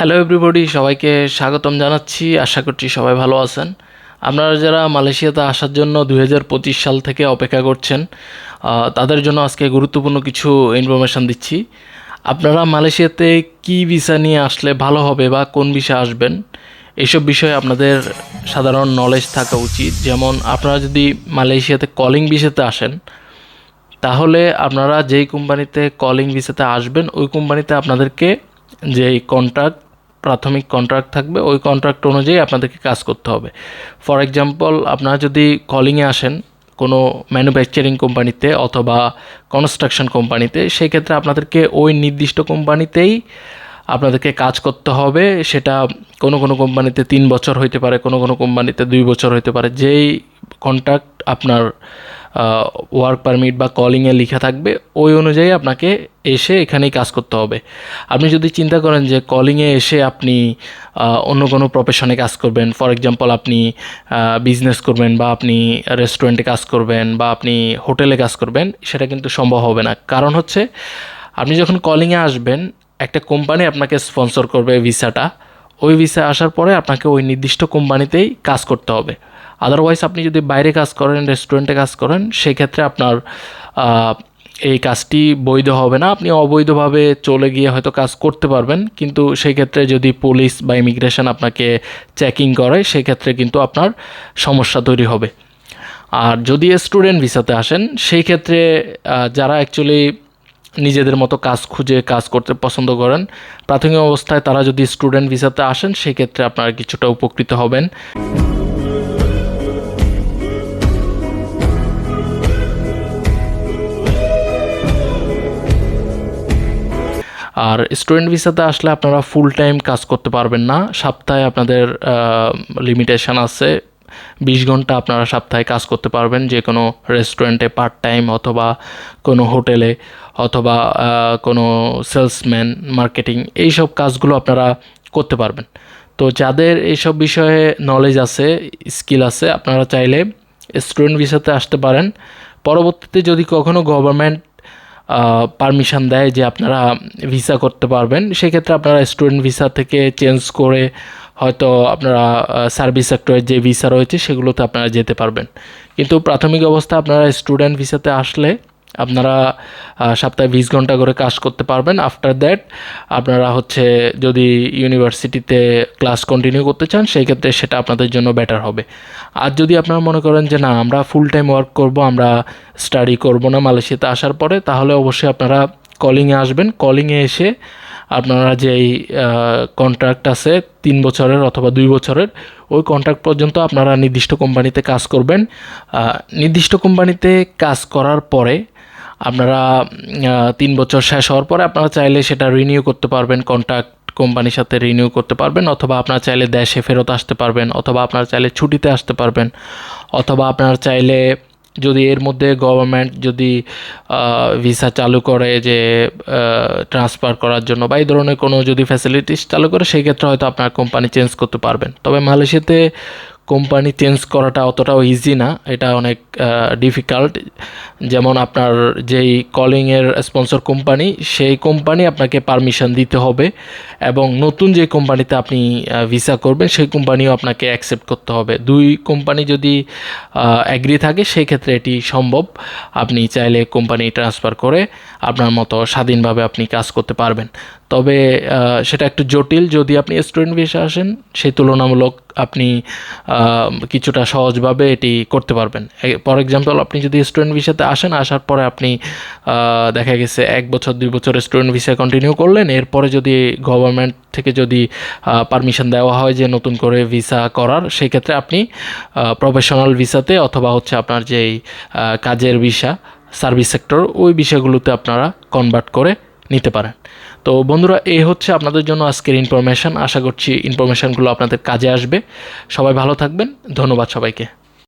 Hello everybody সবাইকে স্বাগতম জানাচ্ছি। আশা করছি সবাই ভালো আছেন। আপনারা যারা মালয়েশিয়াতে আসার জন্য দু হাজার পঁচিশ সাল থেকে অপেক্ষা করছেন তাদের জন্য আজকে গুরুত্বপূর্ণ কিছু ইনফরমেশান দিচ্ছি। আপনারা মালয়েশিয়াতে কি ভিসা নিয়ে আসলে ভালো হবে বা কোন ভিসা আসবেন এইসব বিষয়ে আপনাদের সাধারণ নলেজ থাকা উচিত। যেমন, আপনারা যদি মালয়েশিয়াতে কলিং ভিসাতে আসেন, তাহলে আপনারা যেই কোম্পানিতে কলিং ভিসাতে আসবেন, ওই কোম্পানিতে আপনাদেরকে যেই কন্ট্রাক্ট প্রাথমিক কন্ট্রাক্ট থাকবে, ওই কন্ট্রাক্ট অনুযায়ী আপনাদেরকে কাজ করতে হবে। ফর এক্সাম্পল আপনারা যদি কলিংয়ে আসেন কোনো ম্যানুফ্যাকচারিং কোম্পানিতে অথবা কনস্ট্রাকশন কোম্পানিতে সেই ক্ষেত্রে আপনাদেরকে ওই নির্দিষ্ট কোম্পানিতেই আপনাদেরকে কাজ করতে হবে। সেটা কোনো কোনো কোম্পানিতে তিন বছর হইতে পারে, কোনো কোনো কোম্পানিতে দুই বছর হইতে পারে। যেই কন্ট্রাক্ট আপনার ওয়ার্ক পারমিট বা কলিংয়ে লেখা থাকবে, ওই অনুযায়ী আপনাকে এসে এখানেই কাজ করতে হবে। আপনি যদি চিন্তা করেন যে কলিংয়ে এসে আপনি অন্য কোনো প্রফেশনে কাজ করবেন ফর এক্সাম্পল আপনি বিজনেস করবেন বা আপনি রেস্টুরেন্টে কাজ করবেন বা আপনি হোটেলে কাজ করবেন, সেটা কিন্তু সম্ভব হবে না। কারণ হচ্ছে, আপনি যখন কলিংয়ে আসবেন, একটা কোম্পানি আপনাকে স্পন্সর করবে ভিসাটা, ওই ভিসা আসার পরে আপনাকে ওই নির্দিষ্ট কোম্পানিতেই কাজ করতে হবে। আদারওয়াইজ আপনি যদি বাইরে কাজ করেন রেস্টুরেন্টে কাজ করেন, সেক্ষেত্রে আপনার এই কাজটি বৈধ হবে না। আপনি অবৈধভাবে চলে গিয়ে হয়তো কাজ করতে পারবেন, কিন্তু সেই ক্ষেত্রে যদি পুলিশ বা ইমিগ্রেশন আপনাকে চেকিং করে সেই ক্ষেত্রে কিন্তু আপনার সমস্যা তৈরি হবে। আর যদি স্টুডেন্ট ভিসাতে আসেন সেই ক্ষেত্রে যারা অ্যাকচুয়ালি নিজেদের মতো কাজ খুঁজে কাজ করতে পছন্দ করেন, প্রাথমিক অবস্থায় তারা যদি স্টুডেন্ট ভিসাতে আসেন সেই ক্ষেত্রে আপনারা কিছুটা উপকৃত হবেন। আর স্টুডেন্ট ভিসাতে আসলে আপনারা ফুল টাইম কাজ করতে পারবেন না। সপ্তাহে আপনাদের লিমিটেশন আছে। বিশ ঘণ্টা আপনারা সপ্তাহে কাজ করতে পারবেন যে কোনো রেস্টুরেন্টে পার্ট টাইম অথবা কোনো হোটেলে অথবা কোনো সেলসম্যান মার্কেটিং এইসব কাজগুলো আপনারা করতে পারবেন। তো যাদের এইসব বিষয়ে নলেজ আছে স্কিল আছে, আপনারা চাইলে স্টুডেন্ট ভিসাতে আসতে পারেন। পরবর্তীতে যদি কখনো গভর্নমেন্ট পারমিশন দেয় যে আপনারা ভিসা করতে পারবেন। সেক্ষেত্রে আপনারা স্টুডেন্ট ভিসা থেকে চেঞ্জ করে হয়তো আপনারা সার্ভিস সেক্টরের যে ভিসা রয়েছে সেগুলোতে আপনারা যেতে পারবেন। কিন্তু প্রাথমিক অবস্থা আপনারা স্টুডেন্ট ভিসাতে আসলে আপনারা সপ্তাহে বিশ ঘণ্টা করে কাজ করতে পারবেন। আফটার দ্যাট আপনারা হচ্ছে যদি ইউনিভার্সিটিতে ক্লাস কন্টিনিউ করতে চান, সেই ক্ষেত্রে সেটা আপনাদের জন্য বেটার হবে। আর যদি আপনারা মনে করেন যে, না, আমরা ফুল টাইম ওয়ার্ক করব, আমরা স্টাডি করব না মালয়েশিয়াতে আসার পরে, তাহলে অবশ্যই আপনারা কলিংয়ে আসবেন। কলিংয়ে এসে আপনারা যেই কন্ট্রাক্ট আছে তিন বছরের অথবা দুই বছরের, ওই কন্ট্রাক্ট পর্যন্ত আপনারা নির্দিষ্ট কোম্পানিতে কাজ করবেন। নির্দিষ্ট কোম্পানিতে কাজ করার পরে আপনারা তিন বছর শেষ হওয়ার পরে আপনারা চাইলে সেটা রিনিউ করতে পারবেন কন্ট্রাক্ট কোম্পানির সাথে রিনিউ করতে পারবেন, অথবা আপনারা চাইলে দেশে ফেরত আসতে পারবেন, অথবা আপনারা চাইলে ছুটিতে আসতে পারবেন, অথবা আপনারা চাইলে যদি এর মধ্যে গভর্নমেন্ট যদি ভিসা চালু করে যে ট্রান্সফার করার জন্য বা এই ধরনের কোনো যদি ফ্যাসিলিটিস চালু করে সেই ক্ষেত্রে হয়তো আপনার কোম্পানি চেঞ্জ করতে পারবেন। তবে মালয়েশিয়াতে কোম্পানি চেঞ্জ করাটা অতটাও ইজি না। এটা অনেক ডিফিকাল্ট যেমন আপনার যেই কলিংয়ের স্পন্সর কোম্পানি সেই কোম্পানি আপনাকে পারমিশন দিতে হবে। এবং নতুন যে কোম্পানিতে আপনি ভিসা করবেন, সেই কোম্পানিও আপনাকে অ্যাকসেপ্ট করতে হবে। দুই কোম্পানি যদি অ্যাগ্রি থাকে, সেই ক্ষেত্রে এটি সম্ভব। আপনি চাইলে কোম্পানি ট্রান্সফার করে আপনার মতো স্বাধীনভাবে আপনি কাজ করতে পারবেন। তবে সেটা একটু জটিল। যদি আপনি স্টুডেন্ট ভিসা আসেন, সেই তুলনামূলক আপনি কিছুটা সহজভাবে এটি করতে পারবেন। ফর এক্সাম্পল আপনি যদি স্টুডেন্ট ভিসাতে আসেন, আসার পরে আপনি দেখা গেছে এক বছর, দুই বছর স্টুডেন্ট ভিসা কন্টিনিউ করলেন। এরপরে যদি গভর্নমেন্ট থেকে যদি পারমিশন দেওয়া হয় যে নতুন করে ভিসা করার সেই ক্ষেত্রে আপনি প্রফেশনাল ভিসাতে অথবা হচ্ছে আপনার যেই কাজের ভিসা সার্ভিস সেক্টর ওই বিষয়গুলোতে আপনারা কনভার্ট করে নিতে পারেন। তো বন্ধুরা এই হচ্ছে আপনাদের জন্য আজকের ইনফরমেশান আশা করছি ইনফরমেশানগুলো আপনাদের কাজে আসবে। সবাই ভালো থাকবেন। ধন্যবাদ সবাইকে।